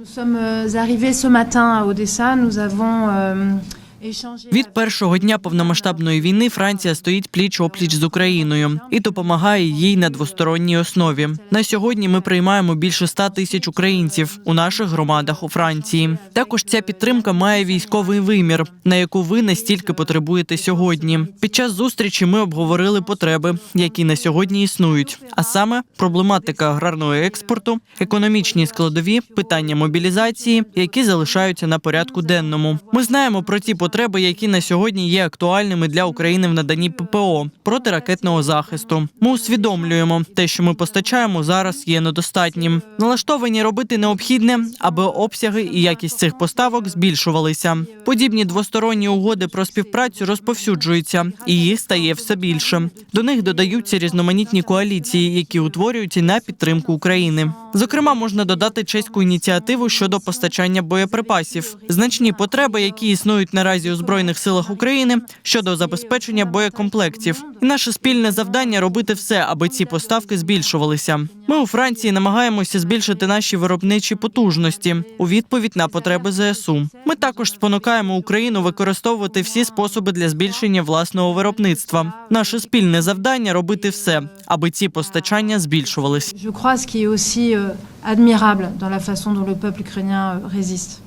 Nous sommes euh, arrivés ce matin à Odessa. Nous avons euh. Від першого дня повномасштабної війни Франція стоїть пліч опліч з Україною і допомагає їй на двосторонній основі. На сьогодні ми приймаємо більше ста тисяч українців у наших громадах у Франції. Також ця підтримка має військовий вимір, на яку ви настільки потребуєте сьогодні. Під час зустрічі ми обговорили потреби, які на сьогодні існують, а саме проблематика аграрного експорту, економічні складові, питання мобілізації, які залишаються на порядку денному. Ми знаємо про ті потреби, які на сьогодні є актуальними для України в наданні ППО протиракетного захисту. Ми усвідомлюємо, те, що ми постачаємо зараз, є недостатнім. Налаштовані робити необхідне, аби обсяги і якість цих поставок збільшувалися. Подібні двосторонні угоди про співпрацю розповсюджуються, і їх стає все більше. До них додаються різноманітні коаліції, які утворюються на підтримку України. Зокрема, можна додати чеську ініціативу щодо постачання боєприпасів, значні потреби, які існують наразі у збройних силах України щодо забезпечення боєкомплектів. І наше спільне завдання робити все, аби ці поставки збільшувалися. Ми у Франції намагаємося збільшити наші виробничі потужності у відповідь на потреби ЗСУ. Ми також спонукаємо Україну використовувати всі способи для збільшення власного виробництва. Наше спільне завдання робити все, аби ці постачання збільшувались. admirable dans la façon dont le peuple ukrainien euh, résiste.